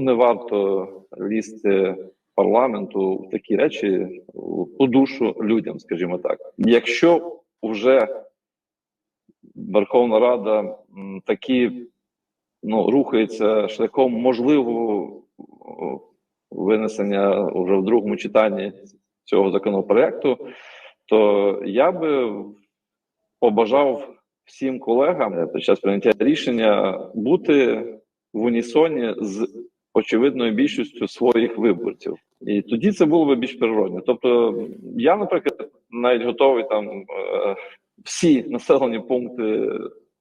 не варто лізти парламенту в такі речі у душу людям, скажімо так. Якщо вже Верховна Рада такі ну, рухається шляхом можливого винесення вже в другому читанні цього законопроекту, то я би побажав всім колегам під час прийняття рішення бути в унісоні з очевидною більшістю своїх виборців. І тоді це було би більш природно. Тобто, я, наприклад, навіть готовий там е, всі населені пункти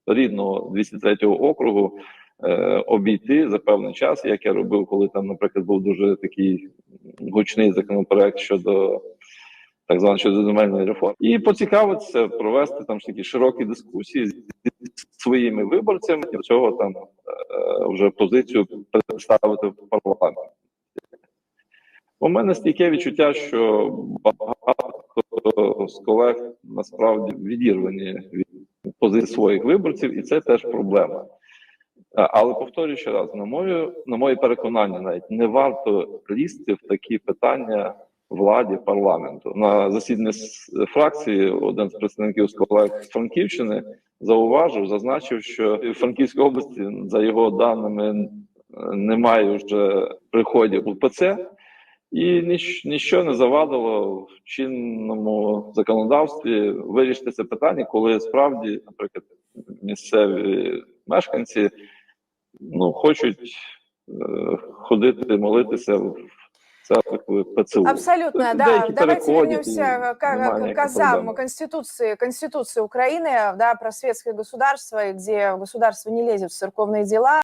рідного 203 округу е, обійти за певний час, як я робив, коли там, наприклад, був дуже такий гучний законопроект щодо так званої щодо земельної реформи, і поцікавитися, провести там такі широкі дискусії з своїми виборцями, цього там е, вже позицію представити в парламенті. У мене стійке відчуття, що багато з колег насправді відірвані від позиції своїх виборців, і це теж проблема. Але повторюю ще раз, на моє, на моє переконання, навіть не варто лізти в такі питання владі парламенту. На засіданні фракції один з представників з колег з Франківщини зауважив, зазначив, що в Франківській області, за його даними, немає вже приходів УПЦ, і ніч, ніщо не завадило в чинному законодавстві вирішити це питання, коли справді, наприклад, місцеві мешканці ну, хочуть е, ходити, молитися в ПЦУ. Абсолютно, да. деякі Давайте вернемся к, к азам. Конституции, Конституции Украины, да, про светское государство, где государство не лезет в церковные дела,